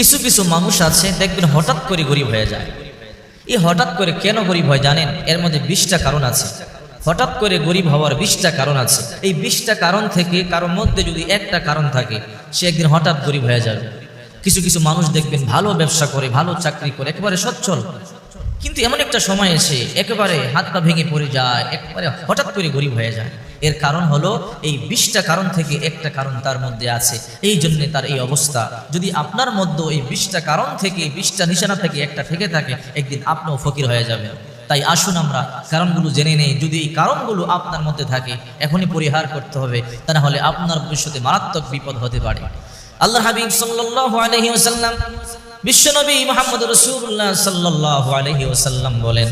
কিছু কিছু মানুষ আছে, দেখবেন হঠাৎ করে গরিব হয়ে যায়। এই হঠাৎ করে কেন গরিব হয় জানেন? এর মধ্যে বিশটা কারণ আছে। হঠাৎ করে গরিব হওয়ার বিশটা কারণ আছে। এই বিশটা কারণ থেকে কারোর মধ্যে যদি একটা কারণ থাকে, সে একদিন হঠাৎ গরিব হয়ে যাবে। কিছু কিছু মানুষ দেখবেন ভালো ব্যবসা করে, ভালো চাকরি করে, একেবারে সচ্ছল। কিন্তু এমন একটা সময় এসে একেবারে হাত পা ভেঙে পড়ে যায়, একেবারে হঠাৎ করে গরিব হয়ে যায়। এর কারণ হলো এই বিশটা কারণ থেকে একটা কারণ তার মধ্যে আছে। এই জন্য তার এই অবস্থা। যদি আপনার মধ্যে এই বিশটা কারণ থেকে বিশটা নিশানা থেকে একটা থেকে থাকে, একদিন আপনিও ফকির হয়ে যাবেন। তাই আসুন আমরা কারণগুলো জেনে নেই। যদি এই কারণগুলো আপনার মধ্যে থাকে, এখনই পরিহার করতে হবে। তা না হলে আপনার ভবিষ্যতে মারাত্মক বিপদ হতে পারে। আল্লাহ হাবিব ওয়াসাল্লাম, বিশ্বনবী মোহাম্মদ রসুল্লাহ সাল্লাল্লাহু আলাইহি ওয়াসাল্লাম বলেন,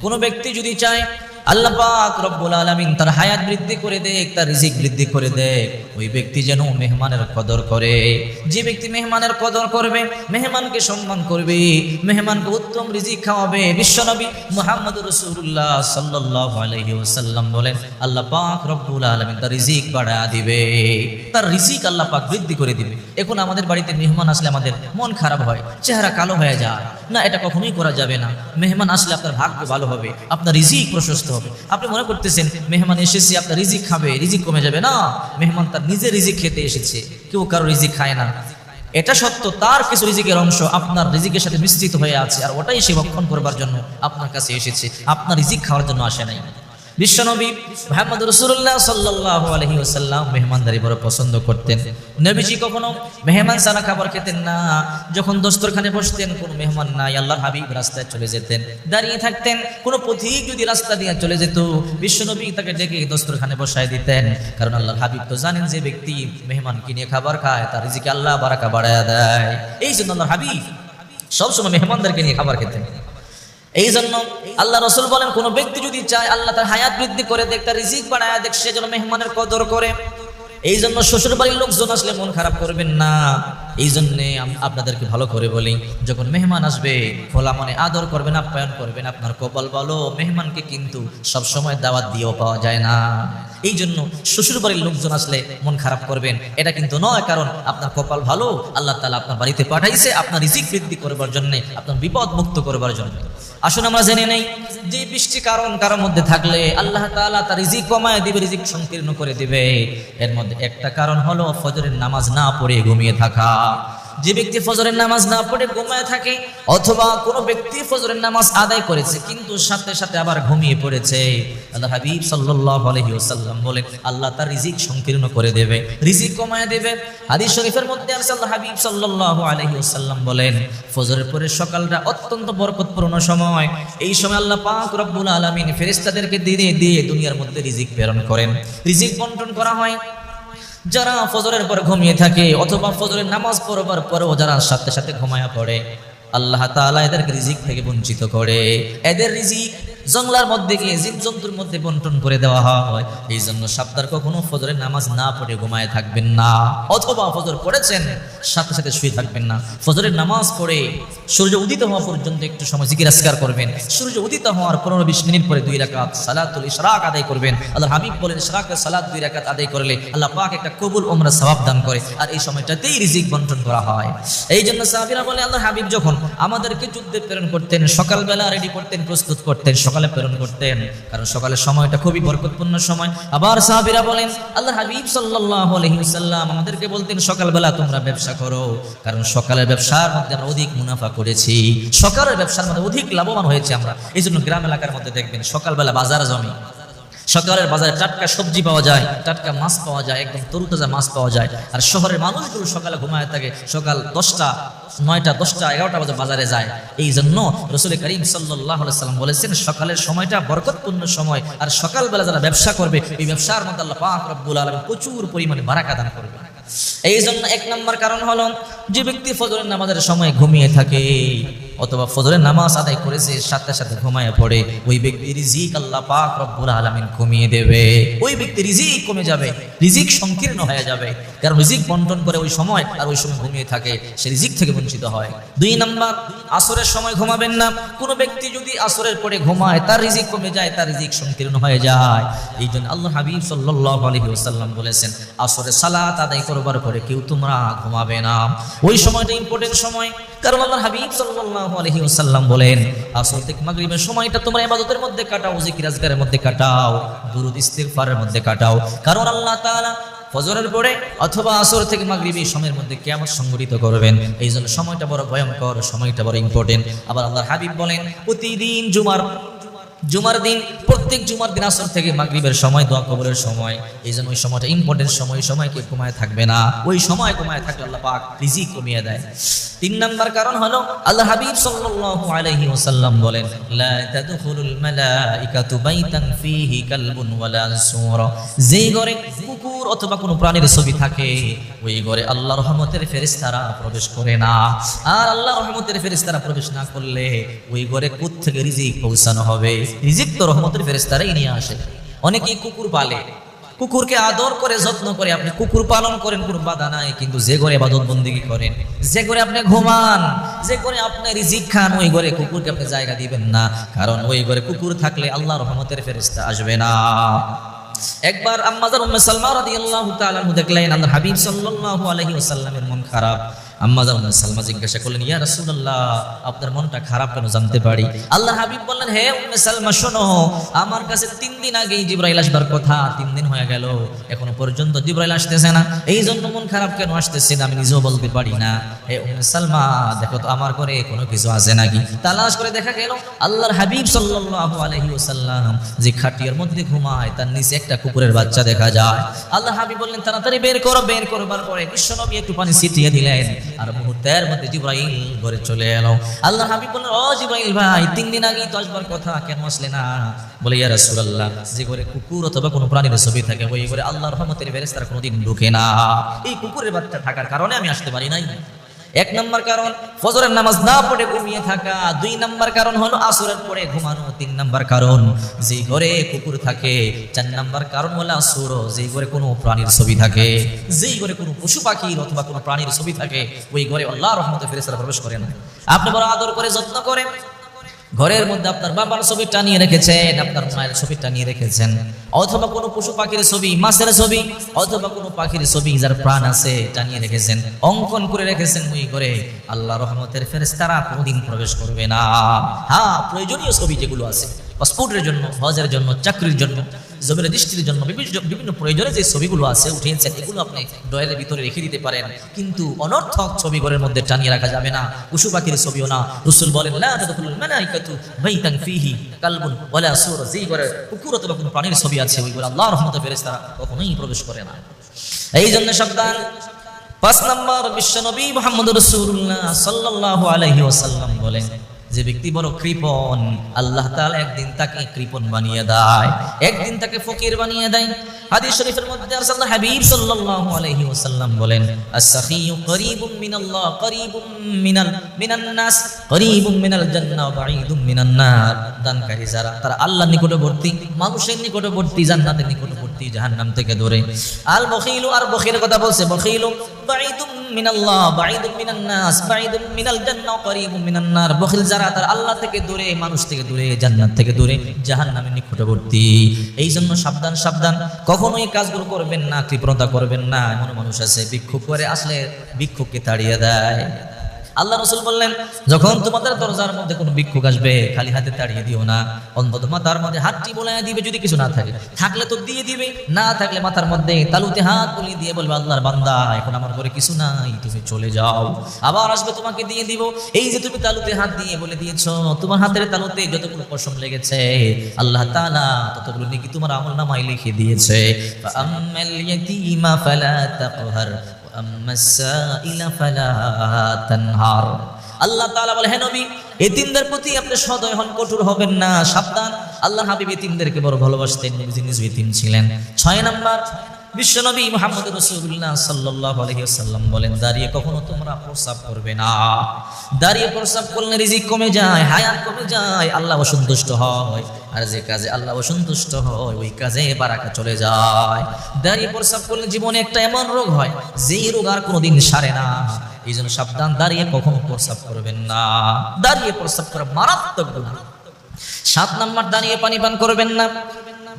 কোন ব্যক্তি যদি চায় আল্লাহ রব্বুল আলামিন তার হায়াত বৃদ্ধি করে দেখ, তার রিজিক বৃদ্ধি করে দেখ। ওই ব্যক্তি যেন মেহমানের কদর করে। যে ব্যক্তি মেহমানের কদর করবে, মেহমানকে সম্মান করবে, মেহমানকে উত্তম রিজিক খাওয়াবে। বিশ্বনবী মুহাম্মদ ওয়াসাল্লাম বলেন রব্বুল তার রিজিক বাড়া দিবে। তার রিজিক আল্লাহ বৃদ্ধি করে দিবে। এখন আমাদের বাড়িতে মেহমান আসলে আমাদের মন খারাপ হয়, চেহারা কালো হয়ে যায়। না, এটা কখনোই করা যাবে না। মেহমান আসলে আপনার ভাগ্য ভালো হবে, আপনার রিজিক প্রশস্ত হবে। আপনি মনে করতেছেন, মেহমান এসেছে, আপনার রিজিক খাবে, রিজিক কমে যাবে। না, মেহমান তার নিজের রিজিক খেতে এসেছে। কেউ কারও রিজিক খায় না। এটা সত্য, তার কিছু রিজিকের অংশ আপনার রিজিকের সাথে মিশ্রিত হয়ে আছে, আর ওটাই সে ভক্ষণ করবার জন্য আপনার কাছে এসেছে। আপনার রিজিক খাওয়ার জন্য আসে নাই। বিশ্বনবী মোহাম্মদ রসুল্লাহ সাল্লাহ আলহি ওসাল্লাম মেহমানদারি বড় পছন্দ করতেন। নবীজি কখনো মেহমান সারা খাবার খেতেন না। যখন দস্তরখানে বসতেন, কোনো মেহমান নাই, আল্লাহর হাবিব রাস্তায় চলে যেতেন। দাঁড়িয়ে থাকতেন, কোনো পথিক যদি রাস্তা দিয়ে চলে যেত, বিশ্বনবী তাকে ডেকে দস্তরখানে বসায় দিতেন। কারণ আল্লাহর হাবিব তো জানেন যে ব্যক্তি মেহমান কিনে খাবার খায়, তার রিজিকে আল্লাহ বারাকা বাড়ায় দেয়। এই জন্য আল্লাহর হাবিব সবসময় মেহমানদেরকে নিয়ে খাবার খেতেন। এই জন্য আল্লাহ রসুল বলেন, কোনো ব্যক্তি যদি চায় আল্লাহ তার হায়াত বৃদ্ধি করে দেখ, তার রিজিক বাড়ায় দেখ, সে যেন মেহমানের কদর করে। এই জন্য শ্বশুর বাড়ির লোকজন আসলে মন খারাপ করবেন না। এই জন্যে আপনাদেরকে ভালো করে বলি, যখন মেহমান আসবে, খোলা মনে আদর করবেন, আপ্যায়ন করবেন, আপনার কপাল বলো মেহমানকে কিন্তু সবসময় দাওয়াত দিয়েও পাওয়া যায় না। এই জন্য শ্বশুর বাড়ির লোকজন আসলে মন খারাপ করবেন। এটা কিন্তু নয়, কারণ আপনার কপাল ভালো, আল্লাহ তালা আপনার বাড়িতে পাঠাইছে, আপনার রিজিক বৃদ্ধি করবার জন্য, আপনার বিপদ মুক্ত করবার জন্য। আসুন আমরা জেনে নেই, যে বৃষ্টি কারণ কারোর মধ্যে থাকলে আল্লাহ তাআলা তার রিজিক কমায় দিবে, রিজিক সংকীর্ণ করে দিবে। এর মধ্যে একটা কারণ হলো ফজরের নামাজ না পড়ে ঘুমিয়ে থাকা। যে ব্যক্তি ফজরের নামাজ না পড়ে ঘুমায় থাকে, অথবা কোনো ব্যক্তি ফজরের নামাজ আদায় করেছে, কিন্তু সাথে সাথে আবার ঘুমিয়ে পড়েছে। আল্লাহ হাবিব সাল্লাল্লাহু আলাইহি ওয়াসাল্লাম বলেন, আল্লাহ তার রিজিক সংকীর্ণ করে দেবে, রিজিক কমায় দেবে। হাদিস শরীফের মধ্যে আছে, আল্লাহ হাবিব সাল্লাল্লাহু আলাইহি ওয়াসাল্লাম বলেন, ফজরের পরে সকালটা অত্যন্ত বরকতপূর্ণ সময়। এই সময় আল্লাহ পাক রব্বুল আলামিন ফেরেশতাদেরকে দিয়ে দিয়ে দুনিয়ার মধ্যে রিজিক প্রেরণ করেন। রিজিক বন্টন করা হয় যারা ফজরের পর ঘুমিয়ে থাকে অথবা ফজরের নামাজ পড়বার পরেও যারা সাথে সাথে ঘুমায়া পড়ে, আল্লাহ তালা এদেরকে রিজিক থেকে বঞ্চিত করে। এদের রিজিক জঙ্গলার মধ্যে গিয়ে জীবজন্তুর মধ্যে বন্টন করে দেওয়া হয়। এই জন্য সাবধার কখনো ফজরের নামাজ না পড়ে ঘুমায় থাকবেন না। অথবা ফজর পড়েছেন, সাথে সাথে শুয়ে থাকবেন না। ফজরের নামাজ পড়ে সূর্য উদিত হওয়া পর্যন্ত একটু সময় জিকির আসকার করবেন। সূর্য উদিত হওয়ার পনেরো বিশ মিনিট পরে দুই রাকাত সালাতুল ইশরাক আদায় করবেন। আল্লাহ হাবিব বলেন ইশরাকের সালাত দুই রাকাত আদায় করলে আল্লাহ পাক একটা কবুল ওমরা সওয়াব দান করে আর এই সময়টাতেই রিজিক বন্টন করা হয়। এই জন্য সাহাবীরা বলে আল্লাহ হাবিব যখন আমাদেরকে যুদ্ধে প্রেরণ করতেন, সকালবেলা রেডি করতেন, প্রস্তুত করতেন সকালে প্রেরণ করতেন, কারণ সকালে সময়টা খুবই বরকতপূর্ণ সময়। আবার সাহাবিরা বলেন আল্লাহ হাবিব সাল্লাহ আলাইহি আমাদেরকে বলতেন, সকালবেলা তোমরা ব্যবসা করো। কারণ সকালের ব্যবসার মধ্যে আমরা অধিক মুনাফা করেছি। সকালের ব্যবসার মধ্যে অধিক লাভবান হয়েছে আমরা। এই জন্য গ্রাম এলাকার মধ্যে দেখবেন সকালবেলা বাজার জমি। সকালের বাজারে টাটকা সবজি পাওয়া যায়, টাটকা মাছ পাওয়া যায়, একদম তরুতাজা মাছ পাওয়া যায়। আর শহরের মানুষগুলো সকালে ঘুমায় থাকে, সকাল দশটা, নয়টা, দশটা, এগারোটা বাজে বাজারে যায়। এই জন্য রসুল করিম সাল্লাহ সাল্লাম বলেছেন, সকালের সময়টা বরকতপূর্ণ সময়। আর সকালবেলা যারা ব্যবসা করবে, এই ব্যবসার মধ্যে আল্লাহ পাক রব্বুল আলম প্রচুর পরিমাণে বারাকা দান করবে। এই জন্য এক নম্বর কারণ হলো, যে ব্যক্তি ফজরের নামাজের সময় ঘুমিয়ে থাকে অথবা ফজরের নামাজ আদায় করেছে সাথে সাথে ঘুমায় পড়ে, ওই ব্যক্তির রিজিক আল্লাহ পাক রব্বুল আলামিন কমিয়ে দেবে। ওই ব্যক্তি রিজিক কমে যাবে, রিজিক সংকীর্ণ হয়ে যাবে। কারণ রিজিক বন্টন করে ওই সময় আর ওই সময় ঘুমিয়ে থাকে, সে রিজিক থেকে বঞ্চিত হয়। দুই নাম্বার, আসরের সময় ঘুমাবেন না। কোনো ব্যক্তি যদি আসরের পরে ঘুমায়, তার রিজিক কমে যায়, তার রিজিক সংকীর্ণ হয়ে যায়। এই জন্য আল্লাহ হাবিব সাল্লাল্লাহু আলাইহি ওয়াসাল্লাম বলেছেন আসরে সালাত আদায় করবার পরে কেউ তোমরা ঘুমাবে না। ওই সময়টা ইম্পর্টেন্ট সময়। কারণ আল্লাহ হাবিব সাল্লাল্লাহু আলাইহি ওয়াসাল্লাম বলেন, আসর থেকে মাগরিবের সময়টা তোমরা ইবাদতের মধ্যে কাটাও জিকির আজকারের মধ্যে কাটাও দুরুদ ইস্তিগফারের মধ্যে কাটাও। কারণ আল্লাহ তাআলা ফজরের পরে অথবা আসর থেকে মাগরিবি সময়ের মধ্যে কেমন সংগঠিত করবেন। এই জন্য সময়টা বড় ভয়ঙ্কর, সময়টা বড় ইম্পর্টেন্ট আবার আল্লাহ হাবিব বলেন, প্রতিদিন জুমার জুমার দিন, প্রত্যেক জুমার দিন আসর থেকে মাগরিবের সময়, দোয়া কবরের সময়। এই জন্য ওই সময়টা ইম্পর্টেন্ট সময় সময় কেউ কমায় থাকবে না। ওই সময় কমায় থাকলে আল্লাহ পাক রিজিক কমিয়ে দেয়। তিন নাম্বার কারণ হলো, আল্লাহ হাবিব সাল্লাল্লাহু আলাইহি ওয়াসাল্লাম বলেন, লা তাদখুলুল মালাইকাতু বাইতান ফীহি কালবুন ওয়ালা সূরা যেই ঘরে কুকুর অথবা কোনো প্রাণীর ছবি থাকে, ওই ঘরে আল্লাহ রহমতের ফেরেশতারা প্রবেশ করে না। আর আল্লাহ রহমতের ফেরেশতারা প্রবেশ না করলে ওই ঘরে কোথ থেকে রিজিক পৌঁছানো হবে? রিজিক তো রহমতের ফেরেশতারাই নিয়ে আসে। অনেকেই কুকুর পালে। কুকুরকে আদর করে, যত্ন করে। আপনি কুকুর পালন করেন, কোনো বাধা নাই, কিন্তু যে ঘরে ইবাদত বন্দিগি করেন, যে ঘরে আপনি ঘুমান, যে ঘরে আপনি রিজিক খান, ওই ঘরে কুকুরকে আপনি জায়গা দিবেন না। কারণ ওই ঘরে কুকুর থাকলে আল্লাহ রহমতের ফেরেশতা আসবে না। একবার আম্মাজার উম্মে সালমা রাদিয়াল্লাহু তাআলা দেখলেন, আল্লাহর হাবিব সাল্লাল্লাহু আলাইহি ওয়াসাল্লামের মন খারাপ। সালমা জিজ্ঞাসা করলেন, ইয়া রাসূলুল্লাহ, আপনার মনটা খারাপ কেন জানতে পারি? আল্লাহর হাবিব বললেন, হে উম্মে সালমা, শোনো, আমার কাছে তিন দিন আগেই জিবরাইল আসবার কথা, তিন দিন হয়ে গেল, এখনও পর্যন্ত জিবরাইল আসতেছে না। এই জন্য মন খারাপ কেন আসতেছে আমি নিজেও বলতে পারি হে উম্মে সালমা, দেখো তো, আমার ঘরে কোনো কিছু আছে নাকি? তালাশ করে দেখা গেল, আল্লাহর হাবিব সাল্লাল্লাহু আলাইহি ওয়াসাল্লাম যে খাটিয়ার মধ্যে ঘুমায়, তার নিচে একটা কুকুরের বাচ্চা দেখা যায়। আল্লাহ হাবিব বললেন, তাড়াতাড়ি বের করো, বের করবার পরে বিশ্বনবী একটু পানি ছিটিয়ে দিলেন। আর মুহূর্তের মধ্যে জিব্রাইল ঘরে চলে এলো। আল্লাহ হাবিব বললেন, ও জিব্রাইল ভাই, তিন দিন আগে আসবার কথা, কেন আসলে না? বলে, ইয়া রাসূলুল্লাহ, যে ঘরে কুকুর অথবা কোনো প্রাণীর ছবি থাকে, ওই ঘরে আল্লাহর রহমতের ফেরেশতারা কোনোদিন ঢুকে না। এই কুকুরের বাচ্চা থাকার কারণে আমি আসতে পারি নাই। এক নম্বর কারণ, ফজরের নামাজ না পড়ে ঘুমিয়ে থাকা। দুই নম্বর কারণ হলো আসরের পরে ঘুমানো। তিন নম্বর কারণ যে ঘরে কুকুর থাকে। চার নম্বর কারণ হলো আসুর যে ঘরে কোনো প্রাণীর ছবি থাকে। যেই ঘরে কোনো পশু পাখির অথবা কোনো প্রাণীর ছবি থাকে, ওই ঘরে আল্লাহ রহমতে ফেরেসারা প্রবেশ করে না। আপনি বড় আদর করে যত্ন করে ঘরের মধ্যে আপনার বাবার ছবি টানিয়ে রেখেছেন, আপনার মায়ের ছবি টানিয়ে রেখেছেন। অথবা কোনো পশু পাখির ছবি, মাছের ছবি, অথবা কোনো পাখির ছবি যার প্রাণ আছে টানিয়ে রেখেছেন, অঙ্কন করে রেখেছেন ওই করে। আল্লাহ রহমতের ফেরেশতারা কোনোদিন প্রবেশ করবে না। হ্যাঁ প্রয়োজনীয় ছবি যেগুলো আছে, পাসপোর্টের জন্য, হজের জন্য, চাকরির জন্য জমির দৃষ্টির জন্য বিভিন্ন প্রয়োজনে যে ছবিগুলো আছে, উঠিয়েছেন, এগুলো আপনি ডয়ের ভিতরে রেখে দিতে পারেন। কিন্তু অনর্থক ছবি ঘরের মধ্যে টানিয়ে রাখা যাবে না। পশু পাখির ছবিও না। রসুল বলেন কুকুর অথবা কোনো প্রাণীর ছবি আছে, ওইগুলো আল্লাহ রহমত রহমতের ফেরেশতারা কখনোই প্রবেশ করে না। এই জন্য সাবধান। পাঁচ নম্বর বিশ্বনবী মোহাম্মদ রসুল্লাহ সাল্লাল্লাহু আলাইহি ওয়াসাল্লাম বলেন যে ব্যক্তি বড় কৃপণ, আল্লাহ একদিন তাকে কৃপণ বানিয়ে দেয়। একদিন তাকে ফকির বানিয়ে দেয়। হাদিস শরীফের মধ্যে হাবিব সাল্লাল্লাহু আলাইহি ওয়াসাল্লাম বলেন আস-সাখিয়ু মিনাল্লাহ মিনাল, মিনান নাস মিনাল জান্নাহ বাঈদুম মিনান নার। দানকারী যারা, তারা আল্লাহর নিকটবর্তী, মানুষের নিকটবর্তী, জান্নাতের নিকটবর্তী। জাহান্নাম থেকে দূরে। আল বখিলু, আর বখিলের কথা বলছে, বখিলু বখিল আল্লাহ থেকে দূরে, মানুষ থেকে দূরে থেকে দূরে এই জন্য সাবধান সাবধান, কখনোই করবেন না করবেন না। এমন মানুষ আছে, বিক্ষোভ করে আসলে বিক্ষোভকে তাড়িয়ে দেয়। আল্লাহ রসুল বললেন, যখন তোমাদের দরজার মধ্যে কোনো ভিক্ষুক আসবে, খালি হাতে তাড়িয়ে দিও না। অন্তত মাথার মধ্যে হাতটি বলাইয়া দিবে যদি কিছু না থাকে। থাকলে তো দিয়ে দিবে, না থাকলে মাথার মধ্যে তালুতে হাত বলিয়ে দিয়ে বলবে, আল্লাহর বান্দা, এখন আমার ঘরে কিছু নাই, তুমি চলে যাও। আবার আসবে তোমাকে দিয়ে দিব। এই যে তুমি তালুতে হাত দিয়ে বলে দিয়েছ, তোমার হাতের তালুতে যতগুলো পশম লেগেছে, আল্লাহ তাআলা ততগুলো নাকি তোমার আমল নামায় লিখে দিয়েছে। বলে প্রতি সদয় হন, কঠোর হবেন না, সাবধান। আল্লাহ ছিলেন। ছয় নাম্বার বিশ্বনবী রসুল্লাহ বলেন, দাঁড়িয়ে কখনো তোমরা প্রস্রাব করবে না। দাঁড়িয়ে প্রস্রাব করলে রিজিক কমে যায়, হায়াত কমে যায়, আল্লাহ অসন্তুষ্ট হয়। আর যে কাজে আল্লাহ অসন্তুষ্ট হয়, ওই কাজে বারাকা চলে যায়। দাঁড়িয়ে প্রস্রাব করলে জীবনে একটা এমন রোগ হয়, যেই রোগ আর কোনোদিন সারে না। এই জন্য সাবধান, দাঁড়িয়ে কখনো প্রস্রাব করবেন না। দাঁড়িয়ে প্রস্রাব করা মারাত্মক সাত নাম্বার, দাঁড়িয়ে পানি পান করবেন না।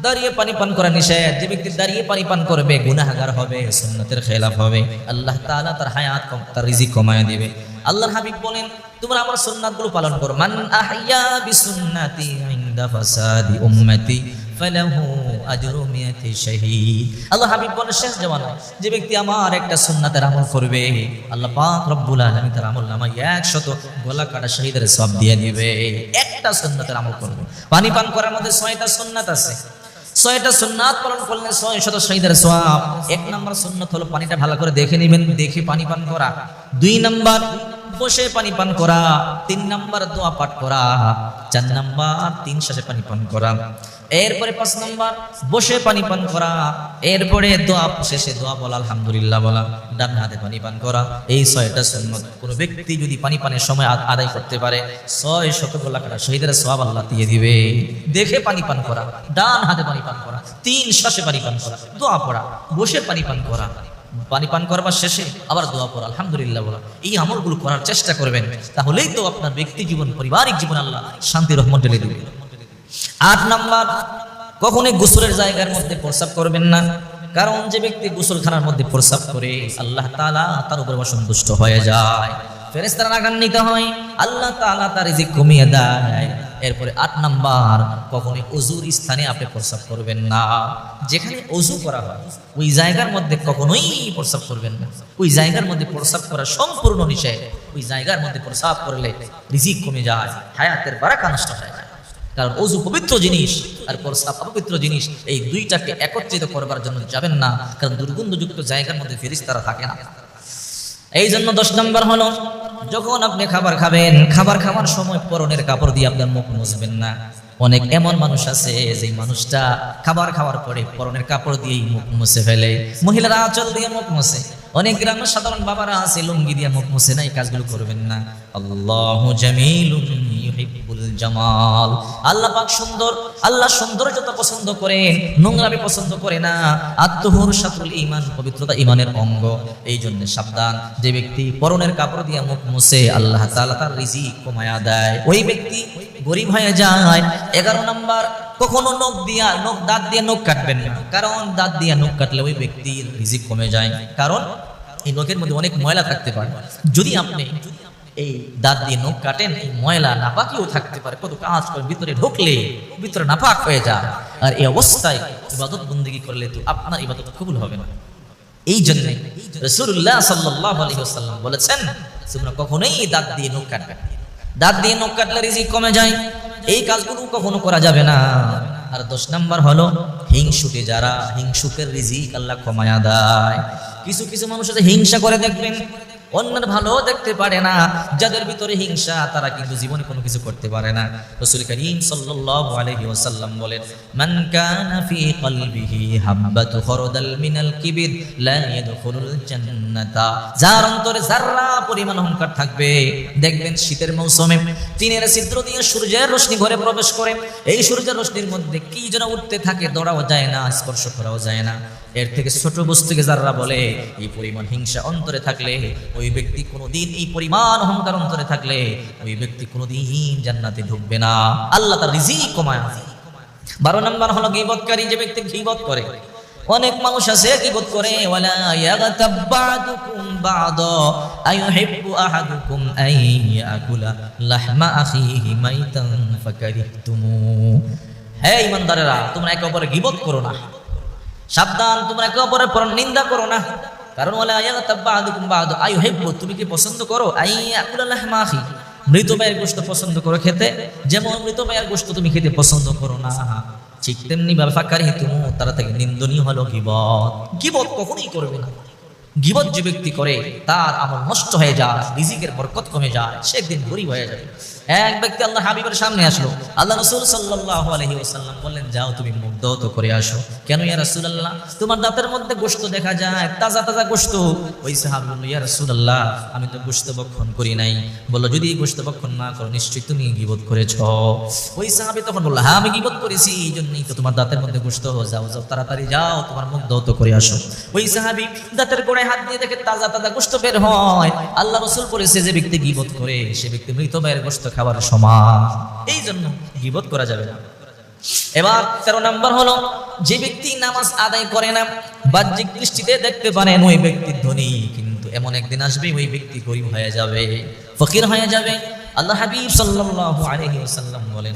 দাঁড়িয়ে পানি পান করা নিষেধ। যে ব্যক্তি দাঁড়িয়ে পানি পান করবে, গুনাহগার হবে, সুন্নতের খেলাফ হবে। আল্লাহ তাআলা তার হায়াত তার রিজিক কমায় দিবে। আল্লাহর হাবিব বলেন, তোমরা আমার সুন্নাতগুলো পালন করো। মান আহইয়া বিসুন্নতি ইনদা ফাসাদি উম্মতি, ফালাহু আজরু মিয়াতি শাহীদ। আল্লাহ হাবিব বলেন, শেষ জামানায় যে ব্যক্তি আমার একটা সুন্নাতের আমল করবে, আল্লাহ পাক রব্বুল আলামিন তার আমল নামায় 100 গলা কাটা শহীদের সব দিয়ে দিবে। একটা সুন্নাতের আমল করবে। পানি পান করার মধ্যে ছয়টা সুন্নাত আছে। ছয়টা সুন্নাত পালন করলে ছয় শত শহীদের সওয়াব। এক নাম্বার সুন্নাত হলো পানিটা ভালো করে দেখে নেবেন, দেখে পানি পান করা। দুই নাম্বার বসে পানি পান করা, তিন নাম্বার দোয়া পাঠ করা, চার নাম্বার, তিন শ্বাসে পানি পান করা। এরপরে পাঁচ নাম্বার, বসে পানি পান করা। এরপরে দোয়া শেষে দোয়া বলা, আলহামদুলিল্লাহ বলা, ডান হাতে পানি পান করা। এই ছয়টা সুন্নত কোনো ব্যক্তি যদি পানি পানের সময় আদায় করতে পারে, ছয় শত গোলা কাটা শহীদের সওয়াব আল্লাহ দিয়ে দিবে। দেখে পানি পান করা, ডান হাতে পানি পান করা, তিন শ্বাসে পানি পান করা, দোয়া পড়া, বসে পানি পান করা। পানি পান করবার শেষে আবার দোয়া পড়া, আলহামদুলিল্লাহ বলা। এই আমলগুলো করার চেষ্টা করবেন, তাহলেই তো আপনার ব্যক্তি জীবন, পারিবারিক জীবন আল্লাহ শান্তি রহমত ঢেলে দিবে। আট নাম্বার, কখনোই গোসলের জায়গার মধ্যে প্রস্রাব করবেন না, কারণ যে ব্যক্তি গোসলখানার মধ্যে প্রস্রাব করে, আল্লাহ তাআলা তার উপর অসন্তুষ্ট হয়ে যায়। ফেরেস্তারা রাগান্বিত হয়, আল্লাহ তাআলা তার রিজিক কমিয়ে দেয়। এরপরে আট নাম্বার, কখনোই অজুর স্থানে আপনি প্রস্রাব করবেন না। যেখানে অজু করা হয়, ওই জায়গার মধ্যে কখনোই প্রস্রাব করবেন না। ওই জায়গার মধ্যে প্রস্রাব করা সম্পূর্ণ নিষেধ। ওই জায়গার মধ্যে প্রস্রাব করলে রিজিক কমে যায়, হায়াতের বারাকা নষ্ট হয়ে কারণ অজু পবিত্র জিনিস আর প্রস্রাব অপবিত্র জিনিস এই দুইটাকে একত্রিত করবার জন্য যাবেন না, কারণ দুর্গন্ধযুক্ত জায়গার মধ্যে ফেরিস্তারা থাকে না। এই জন্য দশ নম্বর হলো যখন আপনি খাবার খাবেন, খাবার খাওয়ার সময় পরনের কাপড় দিয়ে আপনার মুখ মুছবেন না। অনেক এমন মানুষ আছে যে মানুষটা খাবার খাওয়ার পরে পরনের কাপড় দিয়েই মুখ মুছে ফেলে। মহিলারা আঁচল দিয়ে মুখ মুছে। অনেক গ্রামের সাধারণ বাবারা আছে, লুঙ্গি দিয়ে মুখ মুছে না এই কাজগুলো করবেন না। আল্লাহ জামিলুন জামাল। আল্লাহ পাক সুন্দর, আল্লাহ সৌন্দর্যতা পছন্দ করেন, নোংরামি পছন্দ করে না। আত্মহুর সাতুল ইমান পবিত্রতা ইমানের অঙ্গ। এই জন্য সাবধান, যে ব্যক্তি পরনের কাপড় দিয়ে মুখ মুছে, আল্লাহ তাআলা তার রিজিক কমায়া দেয়। ওই ব্যক্তি গরিব হয়ে যায়। এগারো নাম্বার, কখনো নখ দিয়া, নখ দাঁত দিয়ে নখ কাটবেন না। কারণ দাঁত দিয়ে নখ কাটলে ওই ব্যক্তির রিজিক কমে যায়। কারণ এই নখের মধ্যে অনেক ময়লা থাকতে পারে। যদি আপনি এই দাঁত দিয়ে নখ কাটেন এই ময়লা নাপাকিও থাকতে পারে। কত কাজ করে, ভিতরে ঢুকলে ভিতরে নাপাক হয়ে যায়। আর এই অবস্থায় ইবাদত বন্দিগি করলে তো আপনার ইবাদত কবুল হবে না। এই জন্য রসুল্লাহ সাল্লাহ আলহিহাল্লাম বলেছেন, তোমরা কখনোই দাঁত দিয়ে নখ কাটবে। দাঁত দিয়ে নখ কাটলে রিজিক কমে যায়। এই কাজগুলো কখনো করা যাবে না। আর দশ নাম্বার হলো হিংসুকে যারা হিংসুকের রিজিক আল্লাহ কমায়া দেয়। কিছু কিছু মানুষ আছে, হিংসা করে দেখবেন। অন্যের ভালো দেখতে পারে না, যাদের ভিতরে হিংসা, তারা কিন্তু জীবনে কোনো কিছু করতে পারে না। রাসূল করিম সাল্লাল্লাহু আলাইহি ওয়াসাল্লাম বলেন, মান কানা ফি কলবিহি হাববাতু খরদাল মিনাল কিবির, লা ইয়াদখুলুল জান্নাতা। যার অন্তরে যাররা পরিমাণ অহংকার থাকবে, দেখবেন শীতের মৌসুমে টিনের ছিদ্র দিয়ে সূর্যের রশ্মি ঘরে প্রবেশ করে। এই সূর্যের রশ্মির মধ্যে কি যেন উঠতে থাকে, দৌড়াও যায় না, স্পর্শ করাও যায় না। এর থেকে ছোট বস্তুকে যারা বলে, এই পরিমাণ হিংসা অন্তরে থাকলে, ওই ব্যক্তি কোনোদিন এই পরিমাণ অহংকার অন্তরে থাকলে, ওই ব্যক্তি কোনোদিন জান্নাতে ঢুকবে না। আল্লাহ তার রিজিক কমায় বারো নম্বর হলো গিবৎকারী যে ব্যক্তি গিবত করে। অনেক মানুষ আছে গিবত করে তোমরা একে অপরে গিবত করো না। সাবধান, তোমরা একে অপরের পর নিন্দা করো না। কারণ বলে বাদা আইয়ুহিব্বু তুমি কি পছন্দ করো? আই মৃত মায়ের গোশত পছন্দ করো খেতে, যেমন মৃত মায়ের গোশত তুমি খেতে পছন্দ করো না। ঠিক তেমনি ব্যাপারকারী তুমি তারা থেকে নিন্দনীয় হলো গিবত। গিবত কখনোই করবে না। গিবত যে ব্যক্তি করে, তার আমল নষ্ট হয়ে যায়, রিজিকের বরকত কমে যায়, সে একদিন গরিব হয়ে যাবে। এক ব্যক্তি আল্লাহ হাবিবের সামনে আসলো। আল্লাহ রসুল সাল্লাহ আলহি বললেন, যাও তুমি মুখ দৌত করে আসো। কেন ইয়া রাসূলুল্লাহ? তোমার দাঁতের মধ্যে গোশত দেখা যায়, তাজা তাজা গোশত। ওই সাহাবী বলল, ইয়া রাসূলুল্লাহ, আমি তো গোশত ভক্ষণ করি নাই। বলল, যদি গোশত ভক্ষণ না করো, নিশ্চয়ই তুমি গিবত করেছ। ওই সাহাবী তখন বলল হ্যাঁ আমি গিবত করেছি এই জন্যই তো তোমার দাঁতের মধ্যে গোশত যাও যাও, তাড়াতাড়ি যাও, তোমার মুখ তো করে আসো। ওই সাহাবি দাঁতের গোড়ায় হাত দিয়ে দেখে তাজা তাজা গোশত বের হয়। আল্লাহ রসুল বলেছে, যে ব্যক্তি গিবত করে, সে ব্যক্তি মৃত ভাইয়ের গোশত খাবার সমান। এই জন্য গিবত করা যাবে না। এবার তেরো নম্বর হলো, যে ব্যক্তি নামাজ আদায় করে না, বাহ্যিক দৃষ্টিতে দেখতে পারেন ওই ব্যক্তি ধনী, কিন্তু এমন একদিন আসবে, ওই ব্যক্তি গরিব হয়ে যাবে, ফকির হয়ে যাবে। আল্লাহ হাবিব সাল্লাহ আলহিম বলেন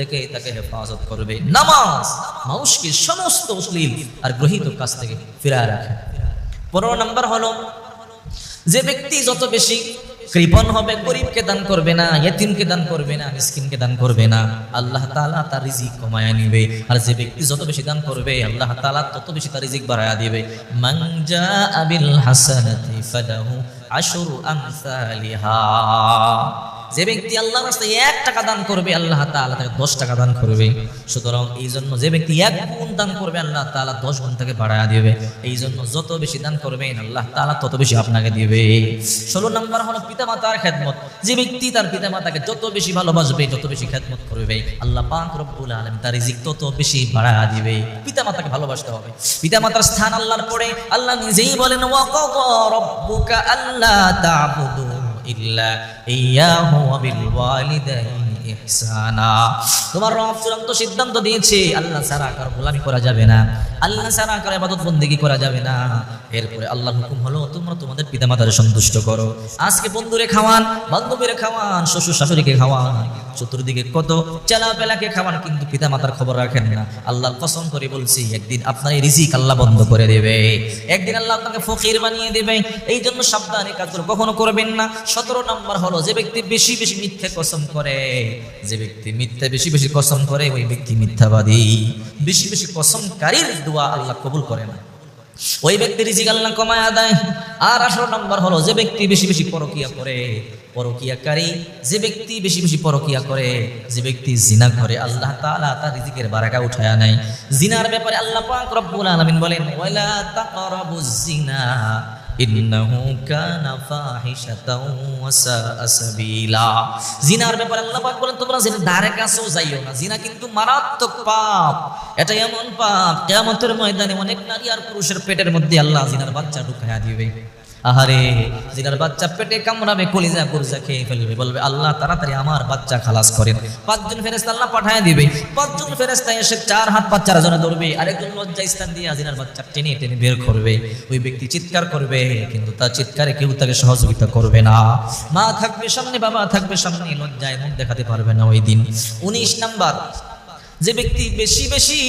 থেকে তাকে হেফাজত করবে। নামাজ, মানুষকে সমস্ত অশ্লীল আর গ্রহিত কাজ থেকে ফিরায় রাখে। পনেরো নাম্বার হলো, যে ব্যক্তি যত বেশি কৃপণ হবে, গরিবকে দান করবে না, ইয়েতিমকে দান করবে না, মিসকিনকে দান করবে না, আল্লাহ তাআলা তার রিজিক কমায়া নিবে। আর যে ব্যক্তি যত বেশি দান করবে, আল্লাহ তাআলা তত বেশি তার রিজিক বাড়ায়া দিবে। মান জাআ বিল হাসানাতি ফালাহু আশরু আমসালিহা যে ব্যক্তি আল্লাহর রাস্তায় এক টাকা দান করবে, আল্লাহ তাআলা তাকে দশ টাকা দান করবে। সুতরাং এই জন্য যে ব্যক্তি এক গুণ দান করবে, আল্লাহ তাআলা দশ গুণ তাকে বাড়ায় দিবে। এই জন্য যত বেশি দান করবেন, আল্লাহ তাআলা তত বেশি আপনাকে দিবে। ষোলো নম্বর হলো পিতামাতার খেদমত। যে ব্যক্তি তার পিতামাতাকে যত বেশি ভালোবাসবে, যত বেশি খেদমত করবে, আল্লাহ পাক রব্বুল আলামিন তার রিজিক তত বেশি বাড়ায় দিবে। পিতামাতাকে ভালোবাসতে হবে। পিতামাতার স্থান আল্লাহর পরে আল্লাহ নিজেই বলেন ওয়াকাদা রাব্বুকা আল্লা তা'বুদু তোমার রব চূড়ান্ত সিদ্ধান্ত দিয়েছে আল্লাহ সারা কার গোলামি করা যাবে না। আল্লাহ ছাড়া কার ইবাদত বন্দেগী করা যাবে না। এরপরে আল্লাহর হুকুম হলো, তোমরা তোমাদের পিতামাতারে সন্তুষ্ট করো। আজকে বন্ধুরে খাওয়ান, বান্ধবীরে খাওয়ান, শ্বশুর শাশুড়িকে খাওয়ান। চতুর্দিকে কত চেলাপেলাকে খাওয়ান, কিন্তু পিতামাতার খবর রাখেন না। আল্লাহর কসম করে বলছি, একদিন আপনার রিজিক আল্লাহ বন্ধ করে দেবে। একদিন আল্লাহ আপনাকে ফকির বানিয়ে দেবে। এই জন্য সাবধানে কাজগুলো কখনো করবেন না। সতেরো নম্বর হলো, যে ব্যক্তি বেশি বেশি মিথ্যে কসম করে, যে ব্যক্তি মিথ্যে বেশি বেশি কসম করে, ওই ব্যক্তি মিথ্যাবাদী। বেশি বেশি কসমকারীর দোয়া আল্লাহ কবুল করে না। ওই ব্যক্তি রিজিক আল্লাহ কমায় আদায় আর আঠারো নম্বর হলো, যে ব্যক্তি বেশি বেশি পরকিয়া করে, পরকিয়াকারী, যে ব্যক্তি বেশি বেশি পরকিয়া করে, যে ব্যক্তি জিনা করে, আল্লাহ তাআলা তার রিজিকের বারাকা উঠায়া নেয়। জিনার ব্যাপারে আল্লাহ পাক রব্বুল আলামিন বলেন, ওয়ালা তাকরাবুজ জিনা। কানা ফাহিশাতাও ওয়া সাআ সাবিলা। জিনার ব্যাপারে আল্লাহ পাক বলেন, তোমরা কাছেও যাইও না। জিনা কিন্তু মারাত্মক পাপ। এটা এমন পাপ, কিয়ামতের ময়দানে অনেক নারী আর পুরুষের পেটের মধ্যে আল্লাহ জিনার বাচ্চা ঢুকায়া দিবে। আহারে জিনার বাচ্চা পেটে কামড়াবে, কলিজা কুরজা খেয়ে ফেলবে। বলবে, আল্লাহ, তাড়াতাড়ি আমার বাচ্চা খালাস করেন। পাঁচজন ফেরেস্তা আল্লাহ পাঠায় দিবে। পাঁচজন ফেরেস্তা এসে চার হাত বাচ্চার জন্য ধরবে আরেকজন লজ্জা স্থান দিয়ে জিনার বাচ্চা টেনে টেনে বের করবে। ওই ব্যক্তি চিৎকার করবে, কিন্তু তার চিৎকারে কেউ তাকে সহযোগিতা করবে না। মা থাকবে সামনে, বাবা থাকবে সামনে, লজ্জায় মুখ দেখাতে পারবে না ওই দিন। উনিশ নাম্বার, যে ব্যক্তি বেশি বেশি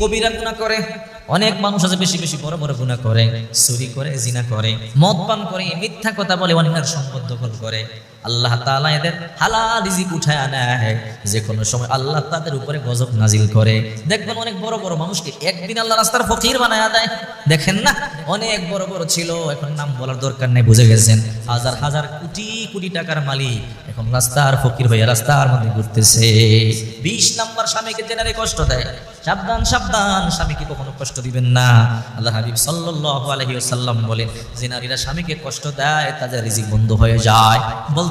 কবিরা গুণা করে অনেক মানুষ আছে বেশি বেশি বড় বড় গুণা করে, চুরি করে, জিনা করে, মদ পান করে, মিথ্যা কথা বলে অনেক সম্পদ দখল করে। আল্লাহ তাআলা এদের হালাল রিজিক উঠায় নেয়। যে কোনো সময় আল্লাহ তাদের উপরে গজব নাজিল করে। দেখবেন অনেক বড় বড় মানুষকে একদিন আল্লাহ রাস্তার ফকির বানায় দেয়। দেখেন না? অনেক বড় বড় ছিল, এখন নাম বলার দরকার নেই, বুঝে গেছেন? হাজার হাজার কোটি কোটি টাকার মালিক এখন রাস্তার ফকির হয়ে রাস্তার মধ্যে ঘুরতেছে। বিশ নাম্বার স্বামীকে জেনারে কষ্ট দেয়। সাবধান সাবধান, স্বামীকে কখনো কষ্ট দিবেন না। আল্লাহ হাবিব সাল্লাল্লাহু আলাইহি ওয়াসাল্লাম বলেন যে নারীরা স্বামীকে কষ্ট দেয়, তাদের রিজিক বন্ধ হয়ে যায়।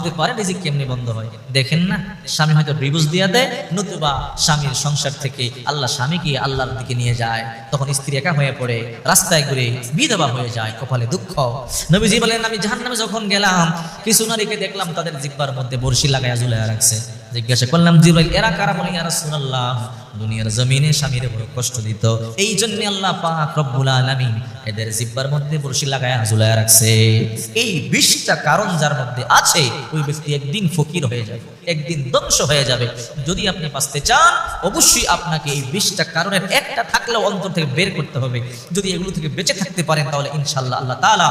বলতে পারে রিজিক কেমনি বন্ধ হয়? দেখেন না, স্বামী হয়তো ডিভোর্স দিয়ে দেয়, নতুবা স্বামীর সংসার থেকে আল্লাহ স্বামীকে আল্লাহর দিকে নিয়ে যায়। তখন স্ত্রী একা হয়ে পড়ে, রাস্তায় ঘুরে বিধবা হয়ে যায়, কপালে দুঃখ। নবীজি বলেন, আমি জাহান্নামে যখন গেলাম, কিছু নারীকে দেখলাম তাদের জিব্বার মধ্যে বর্ষি লাগাইয়া ঝুলাইয়া রাখছে। জিজ্ঞাসা করলাম, জিব্রাইল, এরা কারা? বলে, ইয়া রাসূলুল্লাহ, দুনিয়ার জমিনে স্বামীরে বড় কষ্ট দিত। এই জন্য আল্লাহ পাক রব্বুল আলামিন এদের জিব্বার মধ্যে বড়শি লাগাইয়া ঝুলাইয়া রাখছে। এই বিশটা কারণ যার মধ্যে আছে, ওই ব্যক্তি একদিন ফকির হয়ে যাবে, একদিন ধ্বংস হয়ে যাবে। যদি আপনি বাঁচতে চান, অবশ্যই আপনাকে এই বিশটা কারণের একটা থাকলেও অন্তর থেকে বের করতে হবে। যদি এগুলো থেকে বেঁচে থাকতে পারেন, তাহলে ইনশাল্লাহ আল্লাহ তাআলা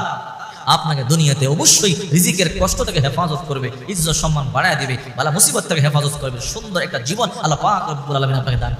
আপনাকে দুনিয়াতে অবশ্যই রিজিকের কষ্ট থেকে হেফাজত করবে, ইজ্জত সম্মান বাড়ায় দিবে, বালা মুসিবত থেকে হেফাজত করবে, সুন্দর একটা জীবন আল্লাহ পাক রব্বুল আলমিন আপনাকে দান